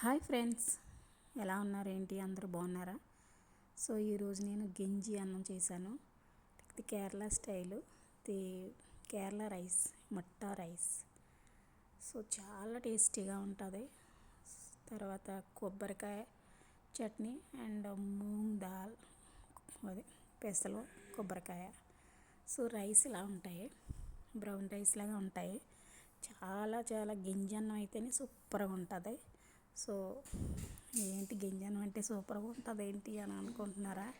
Hi friends. ఎలా ఉన్నారు ఏంటి అందరూ బాగున్నారా? సో ఈరోజు నేను గెంజి అన్నం చేశాను. The Kerala style. The Kerala rice Matta rice. So చాలా టేస్టీగా ఉంటుంది. తర్వాత కొబ్బరికాయ చట్నీ అండ్ మూంగ్ దాల్ అదే పెసలు కొబ్బరికాయ. సో రైస్ ఇలా ఉంటాయి. బ్రౌన్ రైస్ లాగా ఉంటాయి. చాలా చాలా గింజన్నం అయితేనే సూపర్గా ఉంటుంది. సో ఏంటి గింజన్నం అంటే సూపర్గా ఉంటుంది ఏంటి అని అనుకుంటున్నారా?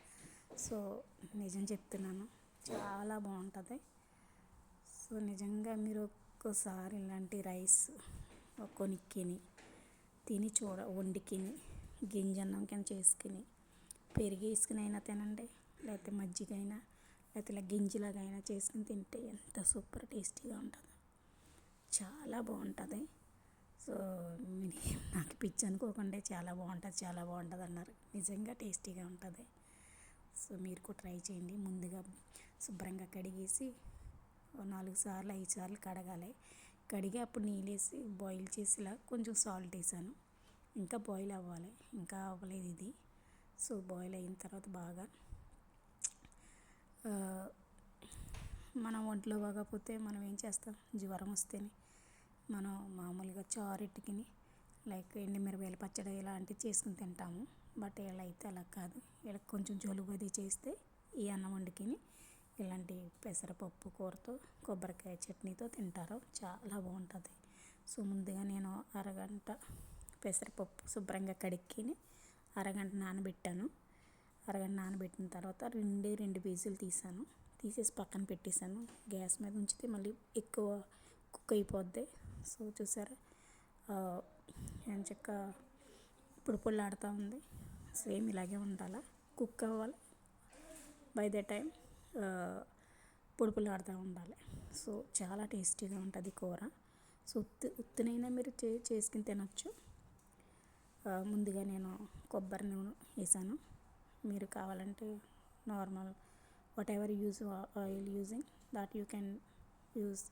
సో నిజం చెప్తున్నాను. చాలా బాగుంటుంది. సో నిజంగా మీరు ఒక్కసారి ఇలాంటి రైస్ కొనుక్కిని తిని చూడ వండుకిని గింజన్నం కింద చేసుకుని పెరిగి వేసుకుని అయినా తినండి. లేకపోతే మజ్జిగ అయినా లేకపోతే ఇలా గింజలాగైనా చేసుకుని తింటే ఎంత సూపర్ టేస్టీగా ఉంటుంది. చాలా బాగుంటుంది. సో నాకు పిచ్చి అనుకోకుండా చాలా బాగుంటుంది చాలా బాగుంటుంది అన్నారు. నిజంగా టేస్టీగా ఉంటుంది. సో మీరు కూడా ట్రై చేయండి. ముందుగా శుభ్రంగా కడిగేసి నాలుగు సార్లు ఐదు సార్లు కడగాలి. కడిగి అప్పుడు నీళ్ళేసి బాయిల్ చేసిలా కొంచెం సాల్ట్ వేసాను. ఇంకా బాయిల్ అవ్వాలి. ఇంకా అవ్వలేదు ఇది. సో బాయిల్ అయిన తర్వాత బాగా మనం ఒంట్లో బాగపోతే మనం ఏం చేస్తాం? జ్వరం వస్తేనే మనం మామూలుగా చారెట్టుకుని లైక్ ఎండుమిరపకాయల పచ్చడి ఇలాంటివి చేసుకుని తింటాము. బట్ ఇలా అయితే అలా కాదు. ఇలా కొంచెం జలుబు అది చేస్తే ఈ అన్నం వండుకుని ఇలాంటి పెసరపప్పు కూరతో కొబ్బరికాయ చట్నీతో తింటారు. చాలా బాగుంటుంది. సో ముందుగా నేను అరగంట పెసరపప్పు శుభ్రంగా కడిక్కిని అరగంట నానబెట్టాను. అరగంట నానబెట్టిన తర్వాత రెండే రెండు పీసులు తీసాను. తీసేసి పక్కన పెట్టేశాను. గ్యాస్ మీద ఉంచితే మళ్ళీ ఎక్కువ కుక్ అయిపోద్ది. సో చూసారా? ఏం చెక్క ఇప్పుడు పొళ్ళాడుతూ ఉంది. సేమ్ ఇలాగే ఉండాలి? కుక్ అవ్వాలి. బై ద టైం పొడుపులు ఆడుతూ ఉండాలి. సో చాలా టేస్టీగా ఉంటుంది కూర. సో ఉత్తి ఉత్తినైనా మీరు చే చేసుకుని తినచ్చు. ముందుగా నేను కొబ్బరి నూనె వేసాను. మీరు కావాలంటే normal whatever use oil using that you can use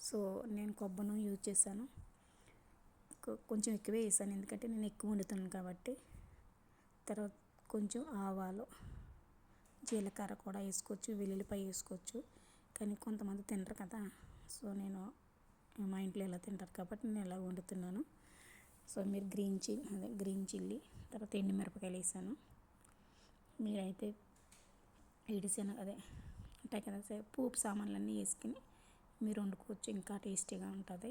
so నేను కొబ్బను యూజ్ చేశాను. కొంచెం ఎక్కువే వేసాను. ఎందుకంటే నేను ఎక్కువ వండుతాను కాబట్టి. తర్వాత కొంచెం ఆవాలు జీలకర్ర కూడా వేసుకోవచ్చు వెల్లుల్లిపాయ వేసుకోవచ్చు. కానీ కొంతమంది తినరు కదా. సో నేను మా ఇంట్లో ఎలా తింటారు కాబట్టి నేను ఎలా వండుతున్నాను. సో మీరు గ్రీన్ చిల్లీ అదే గ్రీన్ చిల్లీ తర్వాత ఎండుమిరపకాయలు వేసాను. మీరైతే ఇడిసిన అదే ఉంటాయి కదా పోపు సామాన్లన్నీ వేసుకుని మీరు వండుకోవచ్చు ఇంకా టేస్టీగా ఉంటుంది.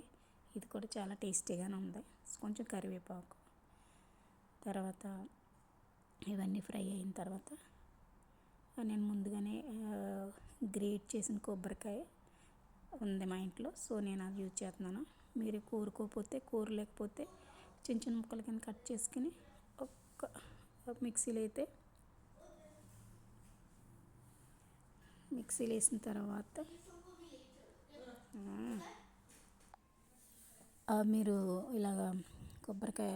ఇది కూడా చాలా టేస్టీగానే ఉంది. కొంచెం కరివేపాకు. తర్వాత ఇవన్నీ ఫ్రై అయిన తర్వాత నేను ముందుగానే గ్రేట్ చేసిన కొబ్బరికాయ ఉంది మా ఇంట్లో. సో నేను అది యూజ్ చేస్తున్నాను. మీరు కూరుకోకపోతే కూర లేకపోతే చిన్న చిన్న ముక్కలు కింద కట్ చేసుకుని ఒక్క మిక్సీలో అయితే మిక్సీలో వేసిన తర్వాత మీరు ఇలాగ కొబ్బరికాయ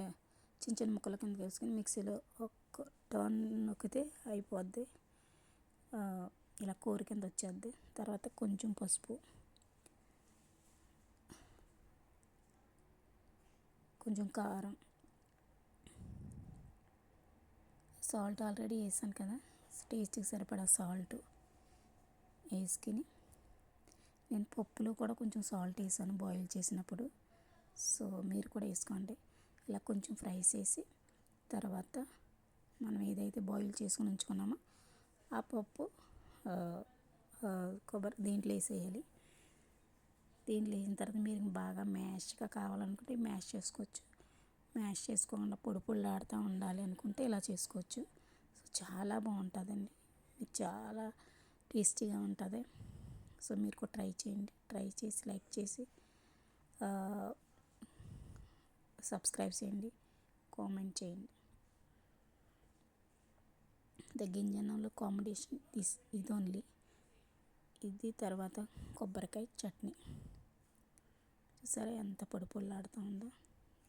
చిన్న చిన్న ముక్కల కింద వేసుకొని మిక్సీలో ఒక్క టర్న్ నొక్కితే అయిపోద్ది. ఇలా కూర కింద వచ్చేద్ది. తర్వాత కొంచెం పసుపు. కొంచెం కారం. సాల్ట్ ఆల్రెడీ వేసాను కదా. టేస్ట్కి సరిపడా సాల్ట్ వేసుకుని నేను పప్పులో కూడా కొంచెం సాల్ట్ వేసాను బాయిల్ చేసినప్పుడు. సో మీరు కూడా వేసుకోండి. ఇలా కొంచెం ఫ్రై చేసి తర్వాత మనం ఏదైతే బాయిల్ చేసుకుని ఉంచుకున్నామో ఆ పప్పు కొబ్బరి దీంట్లో వేసేయాలి. దీంట్లో వేసిన తర్వాత మీరు బాగా మ్యాష్గా కావాలనుకుంటే మ్యాష్ చేసుకోవచ్చు. మ్యాష్ చేసుకోకుండా పొడి పొడిలాడుతూ ఉండాలి అనుకుంటే ఇలా చేసుకోవచ్చు. సో చాలా బాగుంటుందండి. మీకు చాలా టేస్టీగా ఉంటుంది. సో మీరు కూడా ట్రై చేయండి. ట్రై చేసి లైక్ చేసి సబ్స్క్రైబ్ చేయండి కామెంట్ చేయండి. ద గింజనంలో కాంబినేషన్ దిస్ ఇది ఓన్లీ. ఇది తర్వాత కొబ్బరికాయ చట్నీ. చూసారా ఎంత పొడి ఉందో?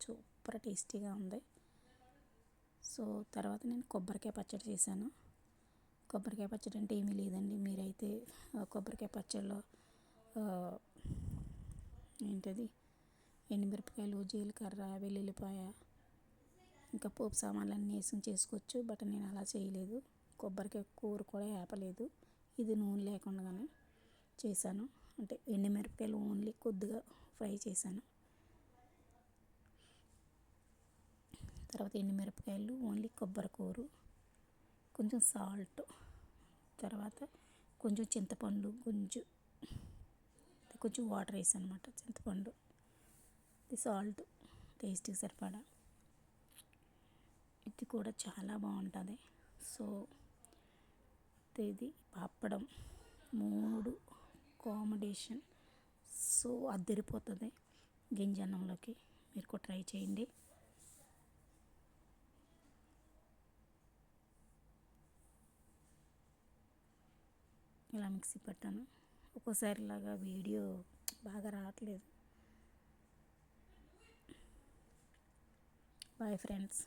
సూపర్ టేస్టీగా ఉంది. సో తర్వాత నేను కొబ్బరికాయ పచ్చడి చేశాను. కొబ్బరికాయ పచ్చడి అంటే ఏమీ లేదండి. మీరైతే కొబ్బరికాయ పచ్చడిలో ఏంటది? ఎండుమిరపకాయలు జీలకర్ర వెల్లుల్లిపాయ ఇంకా పోపు సామాన్లు అన్నీ వేసుకుని చేసుకోవచ్చు. బట్ నేను అలా చేయలేదు. కొబ్బరికాయ కూర కూడా వేపలేదు ఇది నూనె లేకుండానే చేశాను. అంటే ఎండుమిరపకాయలు ఓన్లీ కొద్దిగా ఫ్రై చేశాను. తర్వాత ఎండుమిరపకాయలు ఓన్లీ కొబ్బరి కూర కొంచెం సాల్ట్ తర్వాత కొంచెం చింతపండు కొంచెం కొంచెం వాటర్ వేసాను అనమాట చింతపండు. సాల్ట్ టేస్ట్కి సరిపడా. ఇది కూడా చాలా బాగుంటుంది. సో ఇది పాపడం మూడు కాంబినేషన్. సో అద్దరిపోతుంది గింజన్నంలోకి మీరు కూడా ట్రై చేయండి. ఇలా మిక్సీ పట్టాను. ఒక్కోసారి ఇలాగా వీడియో బాగా రావట్లేదు. Bye friends